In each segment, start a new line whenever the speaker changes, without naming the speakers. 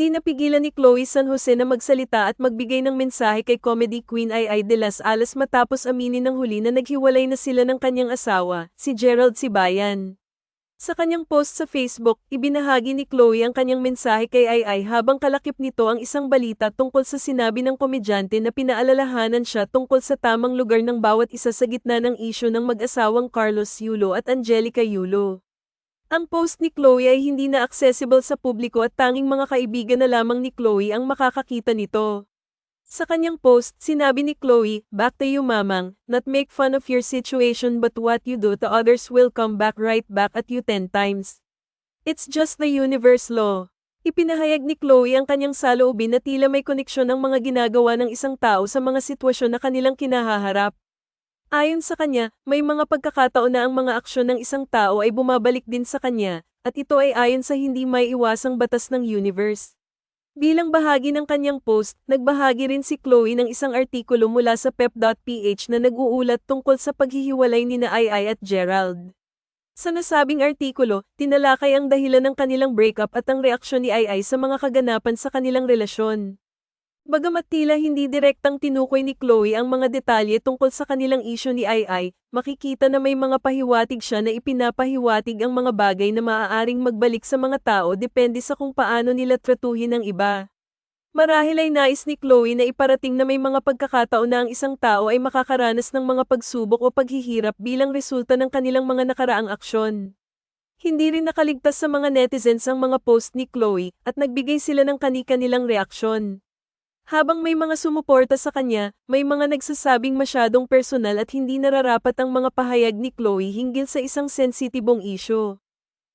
Hindi napigilan ni Chloe San Jose na magsalita at magbigay ng mensahe kay comedy queen Ay de las Alas matapos aminin ng huli na naghiwalay na sila ng kanyang asawa, si Gerald Sibayan. Sa kanyang post sa Facebook, ibinahagi ni Chloe ang kanyang mensahe kay Ay Ay habang kalakip nito ang isang balita tungkol sa sinabi ng komedyante na pinaalalahanan siya tungkol sa tamang lugar ng bawat isa sa gitna ng isyo ng mag-asawang Carlos Yulo at Angelica Yulo. Ang post ni Chloe ay hindi na accessible sa publiko at tanging mga kaibigan na lamang ni Chloe ang makakakita nito. Sa kanyang post, sinabi ni Chloe, Back to you mamang, not make fun of your situation but what you do to others will come back right back at you 10 times. It's just the universe law. Ipinahayag ni Chloe ang kanyang saloobin na tila may koneksyon ng mga ginagawa ng isang tao sa mga sitwasyon na kanilang kinahaharap. Ayon sa kanya, may mga pagkakataon na ang mga aksyon ng isang tao ay bumabalik din sa kanya, at ito ay ayon sa hindi may iwasang batas ng universe. Bilang bahagi ng kanyang post, nagbahagi rin si Chloe ng isang artikulo mula sa pep.ph na nag-uulat tungkol sa paghihiwalay ni na at Gerald. Sa nasabing artikulo, tinalakay ang dahilan ng kanilang breakup at ang reaksyon ni Ai sa mga kaganapan sa kanilang relasyon. Bagamat tila hindi direktang tinukoy ni Chloe ang mga detalye tungkol sa kanilang isyo ni Ai makikita na may mga pahiwatig siya na ipinapahiwatig ang mga bagay na maaaring magbalik sa mga tao depende sa kung paano nila tratuhin ang iba. Marahil ay nais ni Chloe na iparating na may mga pagkakataon na ang isang tao ay makakaranas ng mga pagsubok o paghihirap bilang resulta ng kanilang mga nakaraang aksyon. Hindi rin nakaligtas sa mga netizens ang mga post ni Chloe at nagbigay sila ng kani-kanilang reaksyon. Habang may mga sumuporta sa kanya, may mga nagsasabing masyadong personal at hindi nararapat ang mga pahayag ni Chloe hinggil sa isang sensitibong isyo.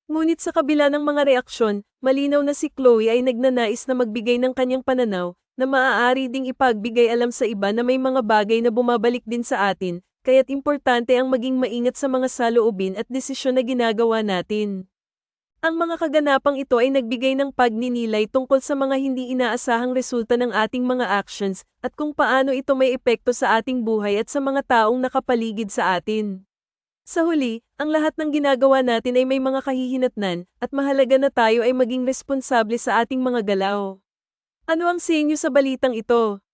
Ngunit sa kabila ng mga reaksyon, malinaw na si Chloe ay nagnanais na magbigay ng kanyang pananaw, na maaari ding ipagbigay alam sa iba na may mga bagay na bumabalik din sa atin, kaya't importante ang maging maingat sa mga saloobin at desisyon na ginagawa natin. Ang mga kaganapang ito ay nagbigay ng pagninilay tungkol sa mga hindi inaasahang resulta ng ating mga actions at kung paano ito may epekto sa ating buhay at sa mga taong nakapaligid sa atin. Sa huli, ang lahat ng ginagawa natin ay may mga kahihinatnan at mahalaga na tayo ay maging responsable sa ating mga galaw. Ano ang sinyo sa balitang ito?